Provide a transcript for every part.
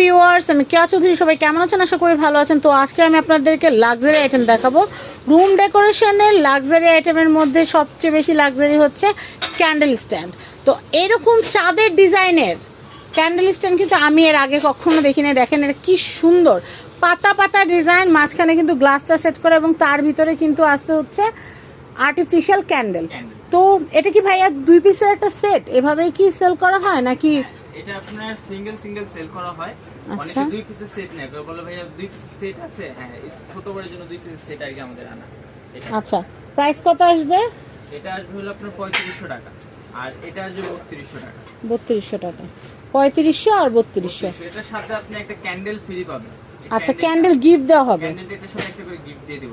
Viewers আমি কেয়া চৌধুরী সবাই কেমন আছেন? আশা করি ভালো আছেন। তো আজকে আমি আপনাদেরকে লাক্সারি আইটেম দেখাবো। রুম ডেকোরেশনের লাক্সারি আইটেমের মধ্যে সবচেয়ে বেশি লাক্সারি হচ্ছে ক্যান্ডেল স্ট্যান্ড তো এরকম চাঁদের ডিজাইনের ক্যান্ডেল স্ট্যান্ড কিন্তু আমি এর আগে কখনো দেখি নাই দেখেন এটা কি সুন্দর। পাতা পাতা ডিজাইন মাঝখানে কিন্তু গ্লাসটা সেট করে এবং তার ভিতরে কিন্তু আসতে হচ্ছে আর্টিফিশিয়াল ক্যান্ডেল তো এটা কি ভাইয়া দুই পিসের একটা সেট এভাবেই কি সেল করা হয় নাকি এটা আপনার সিঙ্গেল সিঙ্গেল সেল করা হয়। আচ্ছা। অনেকে দুই পিসের সেট নেয়। কেউ বলে ভাইয়া দুই পিসের সেট আছে? হ্যাঁ ছোট বড়ের জন্য দুই পিসের সেট আর কি আমাদের আনা। আচ্ছা। প্রাইস কত আসবে? এটা আসবে হলো আপনার পঁয়ত্রিশশো টাকা। আর এটা আসবে বত্রিশশো টাকা। বত্রিশশো টাকা। পঁয়ত্রিশশো আর বত্রিশশো। এটার সাথে আপনি একটা ক্যান্ডেল ফ্রি পাবেন। আচ্ছা ক্যান্ডেল গিফট দেওয়া হবে।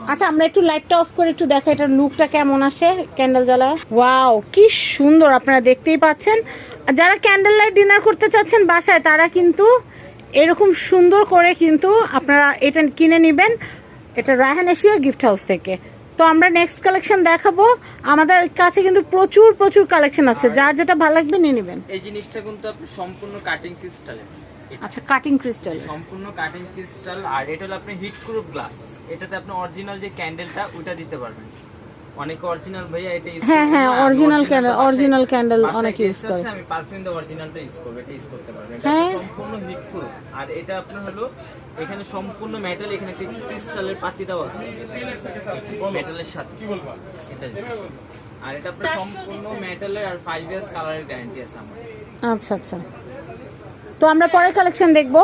আচ্ছা আমরা। একটু লাইটটা অফ করে একটু দেখা এটার লুকটা কেমন আসে ক্যান্ডেল জ্বালা? ওয়াও কি সুন্দর আপনারা দেখতেই পাচ্ছেন। যারা ক্যান্ডেল লাইট ডিনার করতে চাচ্ছেন বাসায় তারা কিন্তু এরকম সুন্দর করে কিন্তু আপনারা এটা কিনে নেবেন। এটা রায়হান এশিয়া গিফট হাউস থেকে। তো আমরা নেক্সট কালেকশন দেখাবো। আমাদের কাছে কিন্তু প্রচুর প্রচুর কালেকশন আছে। যার যেটা ভালো লাগবে নিয়ে নেবেন। এই জিনিসটা কিন্তু আপনি সম্পূর্ণ কাটিং ক্রিস্টালের আচ্ছা কাটিং ক্রিস্টাল সম্পূর্ণ কাটিং ক্রিস্টাল আর এটা হলো আপনি হিট প্রুফ গ্লাস এটাতে আপনি অরিজিনাল যে ক্যান্ডেলটা ওটা দিতে পারবেন। অনেকে অরিজিনাল ভাইয়া এটা use হ্যাঁ, হ্যাঁ, candle, বাসায়- original candle বাসায় অনেকে use করে। আমি পারফিউম দিয়ে অরিজিনালটা ইউজ করব এটা ইউজ করতে পারবেন। এটা হ্যাঁ। সম্পূর্ণ হিট প্রুফ আর এটা আপনার হলো এখানে সম্পূর্ণ মেটাল এখানে একটা ক্রিস্টালের পাতি দেওয়া আছে। মেটালের সাথে। এটা আর এটা আপনার সম্পূর্ণ মেটালের আর ফাইভ ইয়ার্স কালারের গ্যারান্টি আছে আমার। আচ্ছা আচ্ছা। তো আমরা পরে কালেকশন দেখব।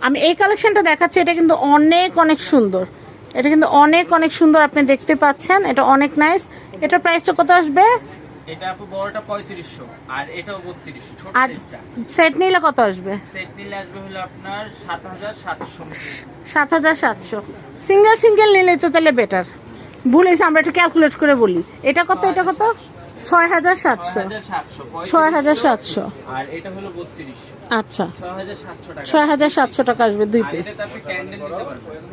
আমি এই কালেকশনটা দেখাচ্ছি এটা কিন্তু অনেক অনেক সুন্দর। এটা কিন্তু অনেক অনেক সুন্দর আপনি দেখতে পাচ্ছেন। এটা অনেক নাইস এটার প্রাইসটা কত আসবে? এটা আপু বড়টা পঁয়ত্রিশশো আর এটাও বত্রিশশো ছোট সাইজটা সেট নিলে কত আসবে? সেট নিলে আসবে হলো আপনার সিঙ্গেল সিঙ্গেল নিলে তো তাহলে বেটার ভুলেছি আমরা একটু ক্যালকুলেট করে বলি। এটা কত এটা কত? ছয় হাজার সাতশো। ছয় হাজার সাতশো। আর এটা হলো বত্রিশশো। আচ্ছা। ছয় হাজার সাতশো টাকা। আসবে দুই পিস। ক্যান্ডেল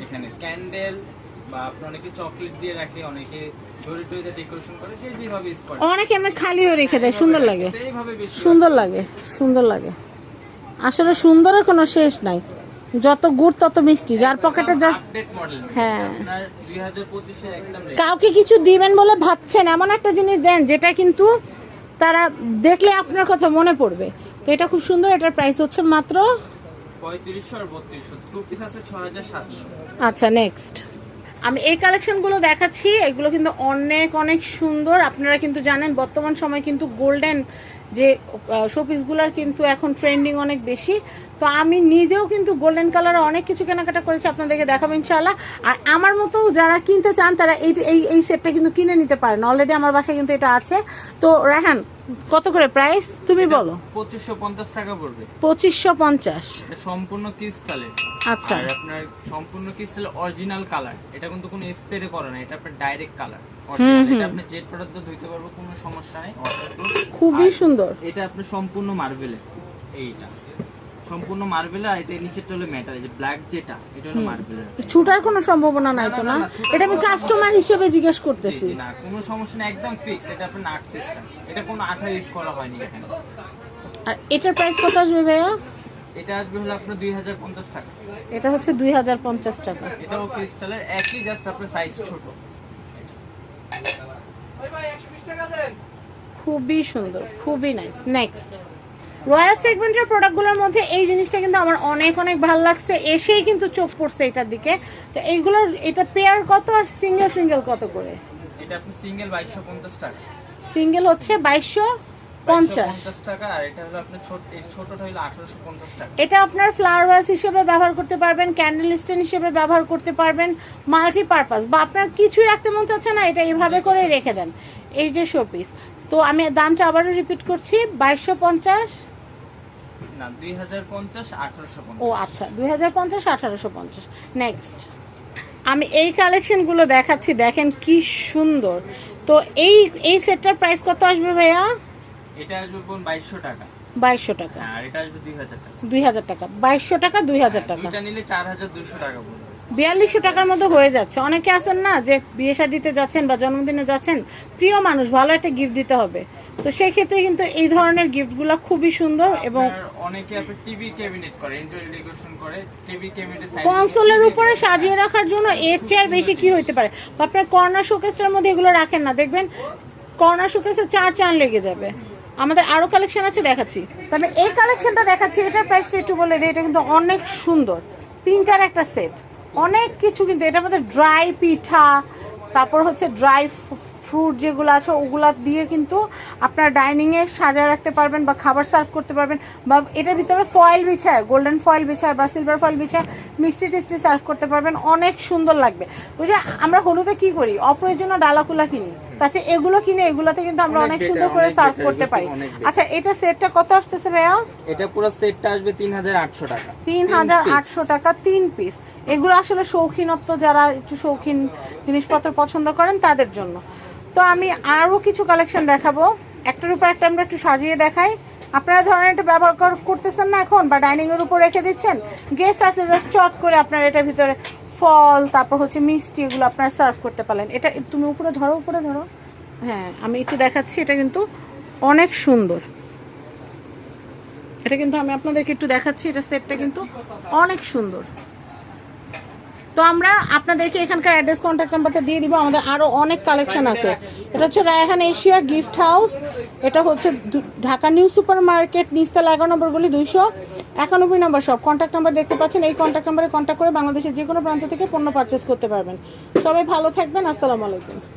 এখানে ক্যান্ডেল অনেকে চকলেট দিয়ে রাখে দেয় সুন্দর লাগে। সুন্দর লাগে সুন্দর লাগে। আসলে সুন্দরের কোনো শেষ নাই। যত গুড় তত মিষ্টি যার পকেটে যা হ্যাঁ। কাউকে কিছু দিবেন বলে ভাবছেন এমন একটা জিনিস দেন যেটা কিন্তু তারা দেখলে আপনার কথা মনে পড়বে। তো এটা খুব সুন্দর এটার প্রাইস হচ্ছে মাত্র পঁয়ত্রিশশো আর বত্রিশশো টু পিস আছে ছ হাজার সাতশো। আচ্ছা নেক্সট আমি এই কালেকশনগুলো দেখাচ্ছি, এগুলো কিন্তু অনেক অনেক সুন্দর। আপনারা কিন্তু জানেন, বর্তমান সময় কিন্তু গোল্ডেন যে শোপিসগুলোর কিন্তু এখন ট্রেন্ডিং অনেক বেশি। তো আমি নিজেও কিন্তু গোল্ডেন কালারে অনেক কিছু কেনাকাটা করেছি, আপনাদেরকে দেখাবো ইনশাল্লাহ আর আমার মতো যারা কিনতে চান, তারা এই এই সেটটা কিন্তু কিনে নিতে পারেন। অলরেডি আমার বাসায় কিন্তু এটা আছে। তো রেহান কত করে প্রাইস তুমি বলো। পঁচিশশো পঞ্চাশ টাকা পড়বে। পঁচিশশো পঞ্চাশ। এটা সম্পূর্ণ ক্রিস্টালের আচ্ছা। আর আপনার সম্পূর্ণ ক্রিস্টাল অরিজিনাল কালার এটা কিন্তু কোনো স্প্রে করা না এটা আপনার ডাইরেক্ট কালার এটা আপনি জেট প্রোডাক্ট ধুইতে পারব কোনো সমস্যা নাই। খুবই সুন্দর। এটা আপনার সম্পূর্ণ মার্বেলের এইটা। সম্পূর্ণ মার্বেলের আর এটা নিচেরটা হলো মেটাল এই যে ব্ল্যাক যেটা এটা হলো মার্বেলের ছুটার কোনো সম্ভাবনা নাই তো না, না না, না, এটা আমি কাস্টমার হিসেবে জিজ্ঞেস করতেছি। না কোনো সমস্যা নেই একদম ফিক্স এটা আপনার নাক সিস্টেম এটা কোনো আঠা ইউজ করা হয়নি এখানে। আর এটার প্রাইস কত আসবে ভাইয়া? এটা আসবে হলো আপনার দুই হাজার পঞ্চাশ টাকা। এটা হচ্ছে দুই হাজার পঞ্চাশ টাকা। এটাও ক্রিস্টালের একই জাস্ট আপনার সাইজ ছোট। খুবই সুন্দর খুবই নাইস নেক্সট রয়্যাল সেগমেন্টের প্রোডাক্টগুলোর মধ্যে এই জিনিসটা কিন্তু আমার অনেক অনেক ভালো লাগছে। এসেই কিন্তু চোখ পড়ছে এটার দিকে। তো এইগুলোর এটা পেয়ার কত আর সিঙ্গেল সিঙ্গেল কত করে? এটা আপনি সিঙ্গেল বাইশশো পঞ্চাশ টাকা। সিঙ্গেল হচ্ছে বাইশশো পঞ্চাশ। পঞ্চাশ টাকা আর এটা হলো আপনার ছোট ছোটটা হলো আঠারোশো পঞ্চাশ টাকা। এটা আপনার ফ্লাওয়ার ভাস হিসেবে ব্যবহার করতে পারবেন ক্যান্ডেল স্ট্যান্ড হিসেবে ব্যবহার করতে পারবেন মাল্টি পারপাস বা আপনার কিছুই রাখতে মন চাচ্ছে না এটা এইভাবে করে রেখে দেন। এই যে শোপিস তো আমি দামটা আবারও রিপিট করছি বাইশশো পঞ্চাশ। না দুই হাজার পঞ্চাশ আঠারোশো ও আচ্ছা নেক্সট আমি এই কালেকশনগুলো দেখাচ্ছি দেখেন কি সুন্দর। তো এই এই সেটটার প্রাইস কত আসবে ভাইয়া? এটা আসবে কোন বাইশশো টাকা। বাইশশো টাকা। হ্যাঁ আর এটা আসবে দুই হাজার টাকা। দুই হাজার টাকা। বাইশশো টাকা দুই হাজার টাকা। দুইটা নিলে চার হাজার দুশো টাকা পড়বে। বিয়াল্লিশশো টাকার মধ্যে হয়ে যাচ্ছে। অনেকে আছেন না যে বিয়ে শাদিতে যাচ্ছেন বা জন্মদিনে যাচ্ছেন প্রিয় মানুষ ভালো একটা গিফট দিতে হবে। তো সেই ক্ষেত্রে কিন্তু এই ধরনের গিফটগুলো খুবই সুন্দর এবং অনেকে টিভি ক্যাবিনেট করে ইন্টেরিয়র ডেকোরেশন করে টিভি ক্যাবিনেটের কনসোলের উপরে সাজিয়ে রাখার জন্য এর চেয়ার বেশি কি হতে পারে? আপনার কর্নার শোকেসটার মধ্যে এগুলো রাখেন না দেখবেন কর্নার শোকেসে চার চান লেগে যাবে। আমাদের আরও কালেকশন আছে দেখাচ্ছি। তবে এই কালেকশনটা দেখাচ্ছি এটার প্রাইসটা একটু বলে দিই এটা কিন্তু অনেক সুন্দর। তিনটার একটা সেট অনেক কিছু কিন্তু এটার মধ্যে ড্রাই পিঠা তারপর হচ্ছে ড্রাই ফ্রুট যেগুলো আছে ওগুলা দিয়ে কিন্তু আপনার ডাইনিংয়ে সাজায় রাখতে পারবেন বা খাবার সার্ভ করতে পারবেন বা এটার ভিতরে ফয়েল বিছায় গোল্ডেন ফয়েল বিছায় বা সিলভার ফয়েল বিছায় মিষ্টি টিষ্টি সার্ভ করতে পারবেন অনেক সুন্দর লাগবে। যে আমরা হলুদে কি করি? অপ্রয়োজনীয় ডালাকুলা কিনি তাতে এগুলো কিনে এগুলোতে কিন্তু আমরা অনেক সুন্দর করে সার্ভ করতে পারি। আচ্ছা এটা সেটটা কত আসতেছে ভাইয়া? এটা পুরো সেটটা আসবে তিন হাজার আটশো টাকা। তিন হাজার আটশো টাকা তিন পিস এগুলো আসলে শৌখিনত্ব যারা একটু শৌখিন জিনিসপত্র পছন্দ করেন তাদের জন্য। তো আমি আরও কিছু কালেকশন দেখাবো। একটার উপর একটা আমরা একটু সাজিয়ে দেখাই। আপনারা ধরেন এটা ব্যবহার করতেছেন না এখন, বা ডাইনিং এর উপর রেখে দিচ্ছেন গেস্ট আসলে জাস্ট চট করে আপনার এটার ভিতরে ফল, তারপর হচ্ছে মিষ্টি এগুলো আপনারা সার্ভ করতে পারলেন। এটা তুমি উপরে ধরো উপরে ধরো। হ্যাঁ আমি একটু দেখাচ্ছি, এটা কিন্তু অনেক সুন্দর। এটা কিন্তু আমি আপনাদেরকে একটু দেখাচ্ছি, এটা সেটটা কিন্তু অনেক সুন্দর। তো আমরা আপনাদেরকে এখানকার অ্যাড্রেস কন্ট্যাক্ট নাম্বারটা দিয়ে দিব। আমাদের আরও অনেক কালেকশন আছে। এটা হচ্ছে রায়হান এশিয়া গিফট হাউস এটা হচ্ছে ঢাকা নিউ সুপার মার্কেট নিস্তালা এগারো নম্বর গলি দুইশো একানব্বই নম্বর সব কন্ট্যাক্ট নাম্বার দেখতে পাচ্ছেন। এই কন্ট্যাক্ট নাম্বারে কন্ট্যাক্ট করে বাংলাদেশের যে কোনো প্রান্ত থেকে পণ্য পারচেস করতে পারবেন। সবাই ভালো থাকবেন। আসসালামু আলাইকুম।